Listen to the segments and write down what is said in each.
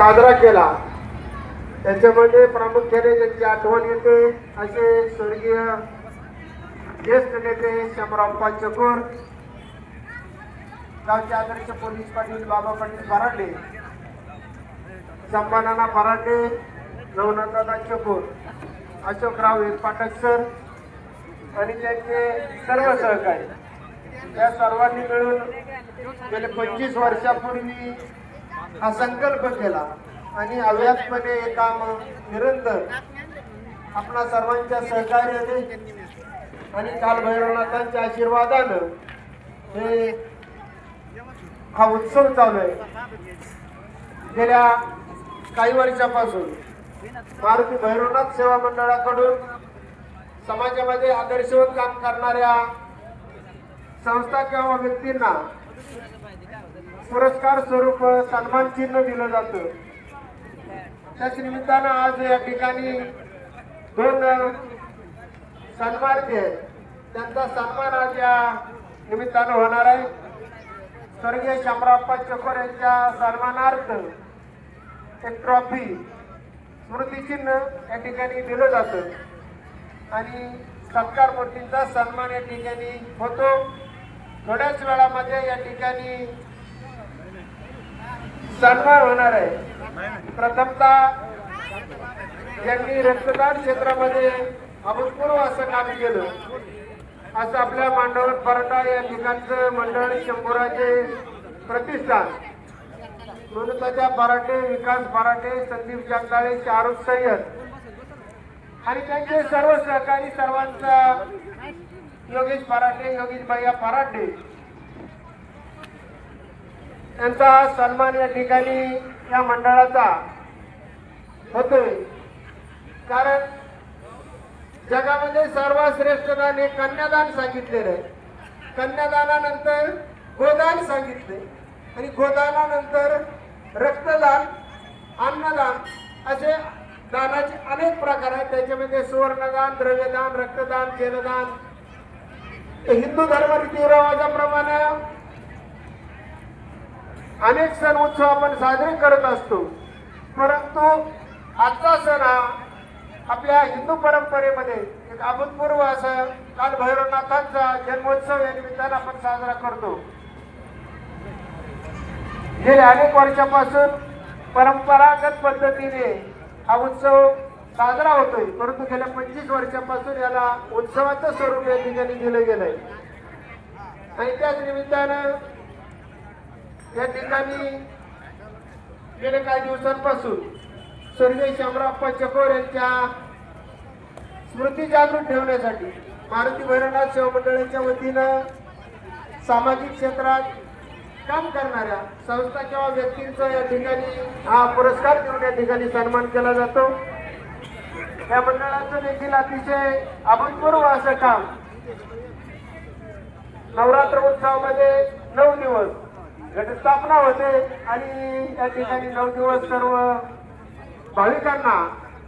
साजरा केला. त्याच्यामध्ये प्रामुख्याने त्यांची आठवण येते असे स्वर्गीय ज्येष्ठ नेते शंभराप्पा चकोर गावचे आदर्श पोलीस पाटील बाबा पाटील फरांडे संभानाना फरांडे रघुनाथदादा चकोर अशोकराव एकपाटक सर आणि त्यांचे सर्व सहकारी. या सर्वांनी मिळून गेले पंचवीस वर्षापूर्वी हा संकल्प केला. आणि अव्यासपणे हे काम निरंतर आपणा सर्वांच्या सहकार्याने आणि काल भैरवनाथांच्या आशीर्वादानं हे हा उत्सव चालू आहे. गेल्या काही वर्षापासून मारुती भैरवनाथ सेवा मंडळाकडून समाजामध्ये आदर्शवत काम करणाऱ्या संस्था किंवा व्यक्तींना पुरस्कार स्वरूप सन्मान चिन्ह दिलं जातं. त्याच निमित्तानं आज या ठिकाणी दोन सन्मार्थ आहेत. त्यांचा सन्मान आज या निमित्तानं होणार आहे. स्वर्गीय शामराप्पा चकोर यांच्या सन्मानार्थ एक ट्रॉफी स्मृतिचिन्ह या ठिकाणी दिलं जातं. आणि सत्कार मूर्तींचा सन्मान या ठिकाणी होतो. थोड्याच वेळामध्ये या ठिकाणी सन्मान होणार आहे. प्रथमतः यांनी रक्तदान क्षेत्रामध्ये अभूतपूर्व असं काम केलं. असं आपल्या मांडवत पराठा या ठिकाणचं मंडळ शंभूराचे प्रतिष्ठान. मनुताच्या पराठे विकास पराठे संदीप जगदाळे शाहरुख सय्यद. आणि त्यांचे सर्व सहकारी सर्वांचा योगेश पराठे योगेश भैया पराठे यांचा सन्मान या ठिकाणी या मंडळाचा होतोय. कारण जगामध्ये सर्वात हे कन्यादान सांगितलेलं आहे. कन्यादानानंतर गोदान सांगितले आणि गोदानानंतर रक्तदान अन्नदान असे दानाचे अनेक प्रकार आहेत. त्याच्यामध्ये सुवर्णदान द्रव्यदान रक्तदान जलदान हिंदू धर्म रीतिरिवाजाप्रमाणे अनेक सण उत्सव आपण साजरे करत असतो. परंतु आजचा सण हा आपल्या हिंदू परंपरेमध्ये एक अभूतपूर्व असं काल भैरवनाथांचा जन्मोत्सव या निमित्तानं आपण साजरा करतो. गेल्या अनेक वर्षापासून परंपरागत पद्धतीने हा उत्सव साजरा होतोय. परंतु गेल्या पंचवीस वर्षापासून याला उत्सवाचं स्वरूप या ठिकाणी दिलं गेलंय. आणि त्याच निमित्तानं या ठिकाणी गेल्या काही दिवसांपासून स्वर्गीय शामराप्पा चकोर यांच्या स्मृती जागृत ठेवण्यासाठी मारुती भैरवनाथ सेवा मंडळाच्या वतीनं सामाजिक क्षेत्रात काम करणाऱ्या संस्था किंवा व्यक्तींचा या ठिकाणी हा पुरस्कार देऊन या ठिकाणी सन्मान केला जातो. या मंडळाचं देखील अतिशय अभूतपूर्व असं काम. नवरात्र उत्सवामध्ये नऊ दिवस घटस्थापना होते आणि या ठिकाणी नऊ दिवस सर्व भाविकांना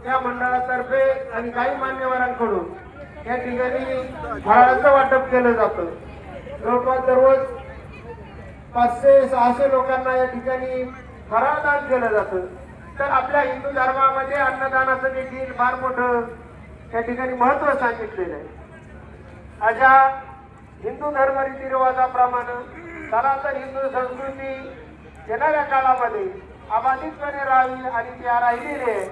या मंडळातर्फे आणि काही मान्यवरांकडून या ठिकाणी फराळाचं वाटप केलं जातं. जवळपास दररोज पाचशे सहाशे लोकांना या ठिकाणी फराळदान केलं जातं. तर आपल्या हिंदू धर्मामध्ये अन्नदानाचं देखील फार मोठं या ठिकाणी महत्त्व सांगितलेलं आहे. अशा हिंदू धर्म रीतिरिवाजाप्रमाणे सनातन हिंदू संस्कृती येणाऱ्या काळामध्ये अबाधितपणे राहावी आणि त्या राहिलेली आहे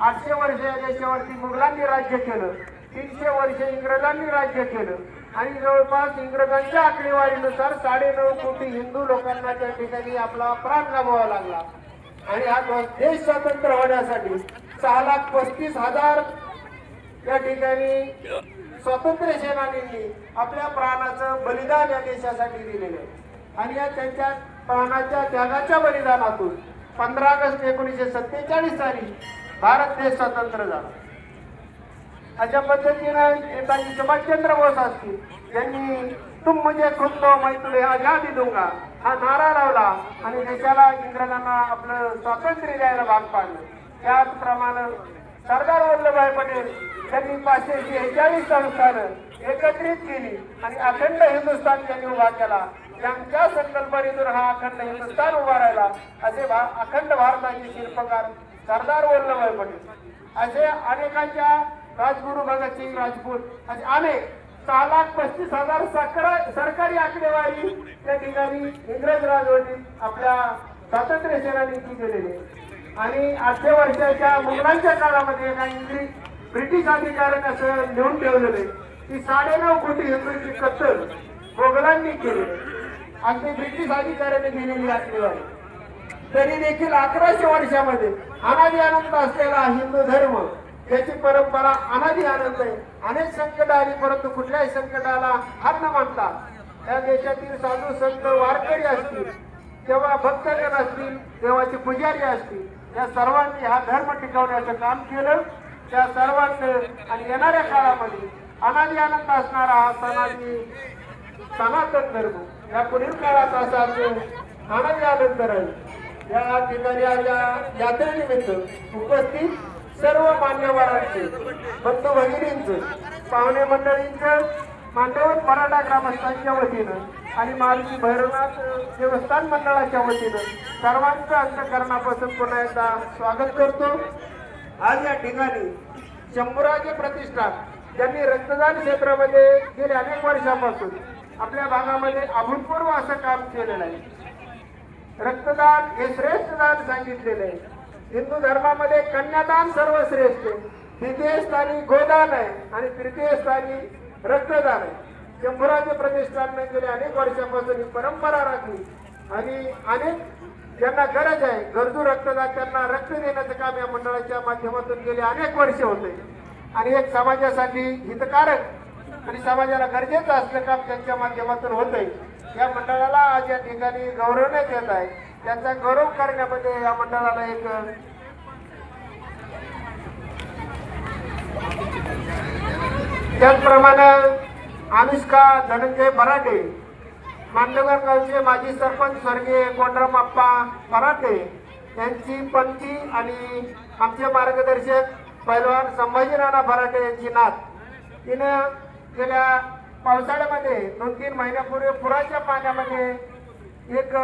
आठशे वर्ष या देशावरती मुघलांनी राज्य केलं तीनशे वर्ष इंग्रजांनी राज्य केलं आणि जवळपास इंग्रजांच्या आकडेवारीनुसार साडेनऊ कोटी हिंदू लोकांना त्या ठिकाणी आपला प्राण गमवावा लागला. आणि हा देश स्वतंत्र होण्यासाठी सहा लाख पस्तीस हजार या ठिकाणी स्वातंत्र्य सेनानींनी आपल्या प्राणाचं बलिदान या देशासाठी दिलेलं आहे. आणि या त्यांच्या प्राणाच्या त्यागाच्या बलिदानातून पंधरा ऑगस्ट एकोणीसशे सत्तेचाळीस साली भारत देश स्वतंत्र झाला. अशा पद्धतीनं नेताजी सुभाषचंद्र बोस असतील त्यांनी तुम म्हणजे खुद दो मैं आजादी दूंगा. हा नारा लावला आणि देशाला इंग्रजांना आपलं स्वातंत्र्य द्यायला भाग पाडलं. त्याचप्रमाणे सरदार वल्लभभाई पटेल त्यांनी पाचशे शेहेचाळीस संस्थानं एकत्रित केली आणि अखंड हिंदुस्थान त्यांनी उभा केला. त्यांच्या संकल्पनेतून हा अखंड हिंदुस्थान उभा राहिला. असे भा- अखंड भारताचे शिल्पकार सरदार वल्लभभाई पटेल. असे अनेकांच्या राजगुरू भगतसिंग राजपूत असे अनेक सहा लाख पस्तीस हजार सकरा- सरकारी आकडेवारी. त्या ठिकाणी इंग्रज राजवटीत आपल्या स्वातंत्र्य सेनानी गेलेली आणि आठशे वर्षाच्या मुघलांच्या काळामध्ये एका इंग्रज ब्रिटिश अधिकाऱ्याने असं लिहून ठेवलेलं आहे की साडेनऊ कोटी हिंदूंची कत्तल मोगलांनी केली अगदी ब्रिटिश अधिकाऱ्याने दिलेली आकडेवारी. तरी देखील अकराशे वर्षामध्ये अनादी आनंद असलेला हिंदू धर्म याची परंपरा अनादी आनंद आहे. अनेक संकट आली परंतु कुठल्याही संकटाला हार न मानता या देशातील साधू संत वारकरी असतील तेव्हा भक्तगण असतील देवाचे पुजारी असतील या सर्वांनी हा धर्म टिकवण्याचं काम केलं. त्या सर्वांचं आणि येणाऱ्या काळामध्ये अनादी आनंद असणारा हा सनादी सनातन धर्म. या पुढील काळात असा अनादी आनंद राहील या ठिकाणी या यात्रेनिमित्त उपस्थित सर्व मान्यवरांचे बंधू भगिनींचं पाहुणे मंडळींचं मांडवत मराठा ग्रामस्थांच्या वतीनं आणि मारुती भैरवनाथ देवस्थान मंडळाच्या वतीनं सर्वांचं अंतकरणापासून पुन्हा एकदा स्वागत करतो. आज या ठिकाणी शंभूराजे प्रतिष्ठान ज्यांनी रक्तदान क्षेत्रामध्ये गेल्या अनेक वर्षापासून आपल्या भागामध्ये अभूतपूर्व असं काम केलेलं आहे. रक्तदान हे श्रेष्ठ दान सांगितलेलं आहे. हिंदू धर्मामध्ये कन्यादान सर्वश्रेष्ठ आहे. द्वितीय स्थानी गोदान आहे आणि तृतीय स्थानी रक्तदान आहे. शंभूराजे प्रतिष्ठानने म्हणजे गेले अनेक वर्षापासून ही परंपरा राखली. आणि अनेक ज्यांना गरज आहे गरजू रक्तदान त्यांना रक्त देण्याचं काम या मंडळाच्या माध्यमातून गेले अनेक वर्ष होते. आणि एक समाजासाठी हितकारक आणि समाजाला गरजेचं असलं काम त्यांच्या माध्यमातून होतंय. या मंडळाला आज या ठिकाणी गौरवण्यात येत आहे. त्यांचा गौरव करण्यामध्ये या मंडळाला एक त्याचप्रमाणे अनुष्का धनंजय बराटे मांडगर गावचे माजी सरपंच स्वर्गीय कोंडराम आप्पा पराटे यांची पंथी आणि आमचे मार्गदर्शक पैलवान संभाजी राणा फराटे यांची नात. तिनं गेल्या पावसाळ्यामध्ये दोन तीन महिन्यापूर्वी पुराच्या पाण्यामध्ये एक